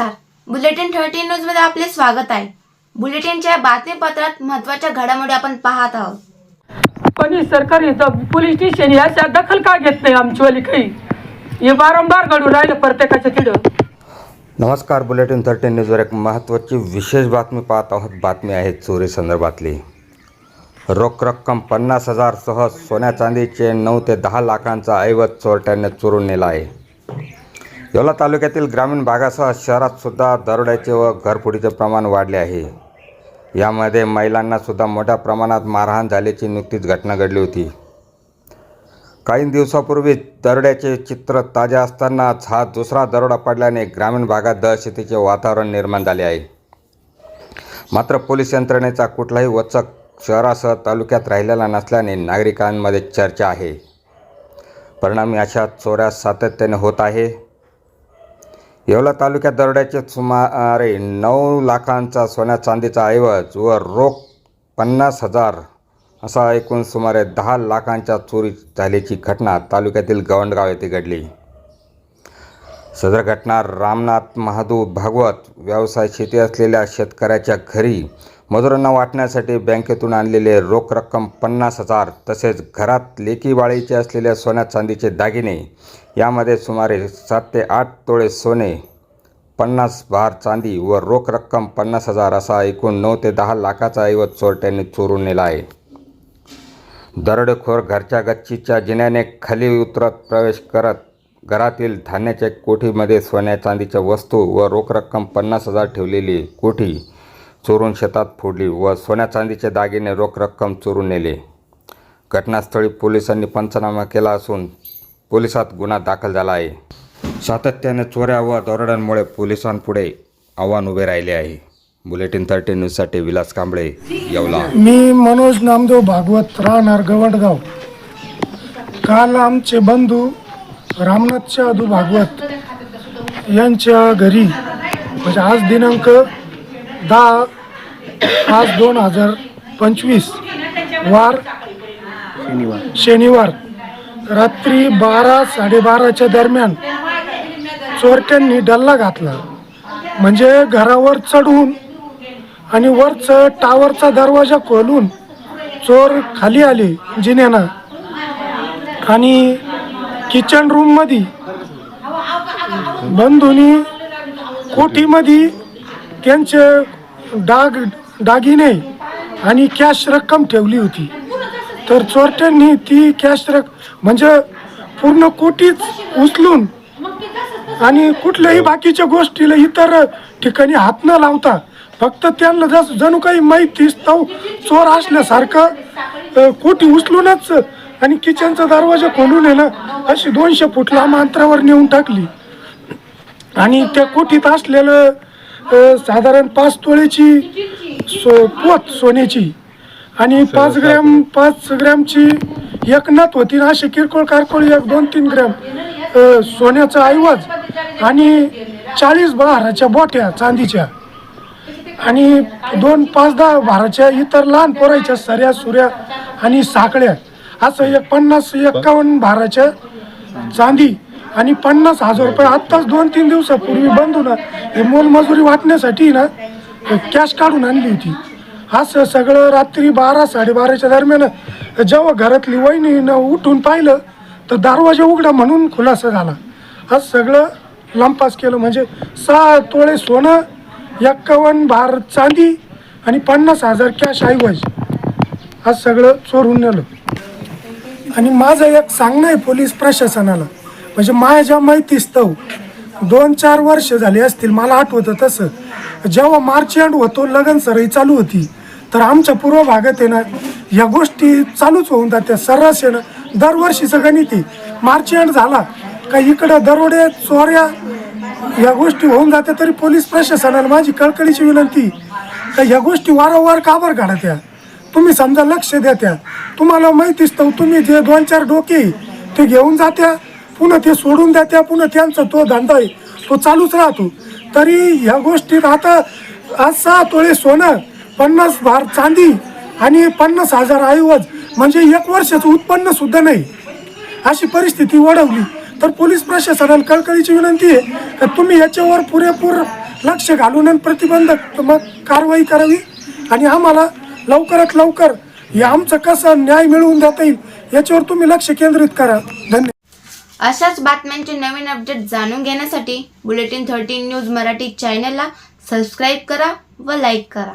Bulletin thirteen न्यूजमध्ये आपले स्वागत आहे. बुलेटिनच्या बातमीपत्रात महत्त्वाच्या घडामोडी आपण पाहत आहोत. पण सरकारी पोलीस स्टेशन याच्या दखल का घेत नाही आमचीवाली काही? हे वारंवार घडून राहिलं प्रत्येकाच्या तिथं. नमस्कार बुलेटिन थर्टीन न्यूजवर एक महत्त्वाची विशेष बातमी पाहत आहोत. बातमी आहे चोरी संदर्भातली. रोख रक्कम पन्नास हजारसह सोन्या चांदीचे नऊ ते दहा लाखांचा ऐवज चोरट्याने चोरून नेला आहे. येवला तालुक्यातील ग्रामीण भागासह शहरात सुद्धा दरोड्याचे व घरफोडीचे प्रमाण वाढले आहे. यामध्ये महिलांनासुद्धा मोठ्या प्रमाणात मारहाण झाल्याची नुकतीच घटना घडली होती. काही दिवसापूर्वी दरोड्याचे चित्र ताजे असतानाच हा दुसरा दरोडा पडल्याने ग्रामीण भागात दहशतीचे वातावरण निर्माण झाले आहे. मात्र पोलीस यंत्रणेचा कुठलाही वचक शहरासह तालुक्यात राहिलेला नसल्याने नागरिकांमध्ये चर्चा आहे. परिणामी अशा चोऱ्या सातत्याने होत आहे. येवला तालुक्यात दरोड्याचे सुमारे नऊ लाखांचा सोन्या चांदीचा ऐवज व रोख पन्नास हजार असा एकूण सुमारे दहा लाखांच्या चोरी झाल्याची घटना तालुक्यातील गवंडगाव येथे घडली. सदर घटना रामनाथ महादू भागवत व्यवसाय शेती असलेल्या शेतकऱ्याच्या घरी मजुरांना वाटण्यासाठी बँकेतून आणलेले रोख रक्कम पन्नास हजार तसेच घरात लेकी बाळीचे असलेल्या सोन्या चांदीचे दागिने यामध्ये सुमारे सात ते आठ तोळे सोने पन्नास भार चांदी व रोख रक्कम पन्नास हजार असा एकूण नऊ ते दहा लाखाचा ऐवज चोरट्यांनी चोरून नेला आहे. दरोडेखोर घरच्या गच्चीच्या जिन्याने खाली उतरत प्रवेश करत घरातील धान्याच्या कोठीमध्ये सोन्या चांदीच्या वस्तू व रोख रक्कम पन्नास हजार ठेवलेली कोठी चोरून शेतात फोडली व सोन्या चांदीचे दागिने रोख रक्कम चोरून नेले. घटनास्थळी पोलिसांनी पंचनामा केला असून पोलिसात गुन्हा दाखल झाला आहे सातत्याने चोऱ्या व दरोड्यांमुळे पोलिसांपुढे आव्हान उभे राहिले आहे. बुलेटिन थर्टी न्यूजसाठी विलास कांबळे येवला. मी मनोज नामदेव भागवत राहणार गवडगाव. काल आमचे बंधू रामनाथ शहादू भागवत यांच्या घरी म्हणजे आज दिनांक दहा पाच दोन हजार पंचवीस वार शनिवार. रात्री बारा साडेबाराच्या दरम्यान चोरट्यांनी डल्ला घातला. म्हणजे घरावर चढून आणि वरचं टावरचा दरवाजा खोलून चोर खाली आले जिन्यानं. आणि किचन रूममध्ये बंधुनी कोठीमध्ये त्यांचे डाग दागिने आणि कॅश रक्कम ठेवली होती. तर चोरट्यांनी ती कॅश रक म्हणजे पूर्ण कोटीच उचलून आणि कुठल्याही बाकीच्या गोष्टीला इतर ठिकाणी हात न लावता फक्त त्यांना जस जणू काही माहिती तो चोर असल्यासारखं कोटी उचलूनच आणि किचनचा दरवाजा खोलून येणं अशी दोनशे फूट लांब अंतरावर नेऊन टाकली. आणि त्या कोठीत असलेलं साधारण पाच तोळेची सो पोत सोन्याची आणि पाच ग्रॅम पाच ग्रॅमची एक नथ होती ना अशी किरकोळ कारकोळ एक दोन तीन ग्रॅम. सोन्याचा ऐवज आणि चाळीस बहाराच्या बोट्या चांदीच्या. आणि दोन पाच दहा भाराच्या इतर लहान पोरायच्या सऱ्या सुऱ्या आणि साकळ्या असं एक पन्नास एक्कावन्न भाराच्या चांदी आणि पन्नास हजार रुपये. आत्ताच दोन तीन दिवसापूर्वी बंधू ना हे मोलमजुरी वाटण्यासाठी ना कॅश काढून आणली होती. असं सगळं रात्री बारा साडेबाराच्या दरम्यान जेव्हा घरातली वहिनीनं उठून पाहिलं तर दरवाजा उघडा म्हणून खुलासा झाला. आज सगळं लंपास केलं. म्हणजे सहा तोळे सोनं एक्कावन्न भार चांदी आणि पन्नास हजार कॅश ऐवज. आज सगळं चोरून नेलं. आणि माझं एक सांगणं आहे पोलीस प्रशासनाला. म्हणजे माझ्या माहितीस्तव दोन चार वर्ष झाली असतील मला आठवतं तसं. जेव्हा मार्च एंड होतो लगन सरई चालू होती. तर आमच्या पूर्व भागात आहे ना या गोष्टी चालूच होऊन जात्या सर्रास येणं ना दरवर्षीचं गणित आहे मार्च एंड झाला का इकडं दरोडे चोऱ्या या गोष्टी होऊन जात्या तरी पोलीस प्रशासनाला माझी कळकळीची विनंती का ह्या गोष्टी वारंवार का बरं घडत्या? तुम्ही समजा लक्ष द्या त्या तुम्हाला माहितीच तर तुम्ही जे दोन चार डोके ते घेऊन जात्या पुन्हा ते सोडून द्या पुन्हा त्यांचा तो धंदा आहे तो चालूच राहतो. तरी ह्या गोष्टीत आता आज सहा तोळे सोनं पन्नास भार चांदी आणि पन्नास हजार ऐवज म्हणजे एक वर्षाचं उत्पन्न सुद्धा नाही. अशी परिस्थिती वाढवली तर पोलीस प्रशासनाला कळकळीची विनंती आहे का तुम्ही याच्यावर पुरेपूर लक्ष घालून आणि प्रतिबंधक मग कारवाई करावी? आणि आम्हाला लवकरात लवकर हे आमचं कसं न्याय मिळवून देता येईल याच्यावर तुम्ही लक्ष केंद्रित करा. धन्यवाद. अशाच बातम्यांचे नवीन अपडेट जाणून घेण्यासाठी बुलेटिन थर्टीन न्यूज मराठी चॅनलला सबस्क्राईब करा व लाईक करा.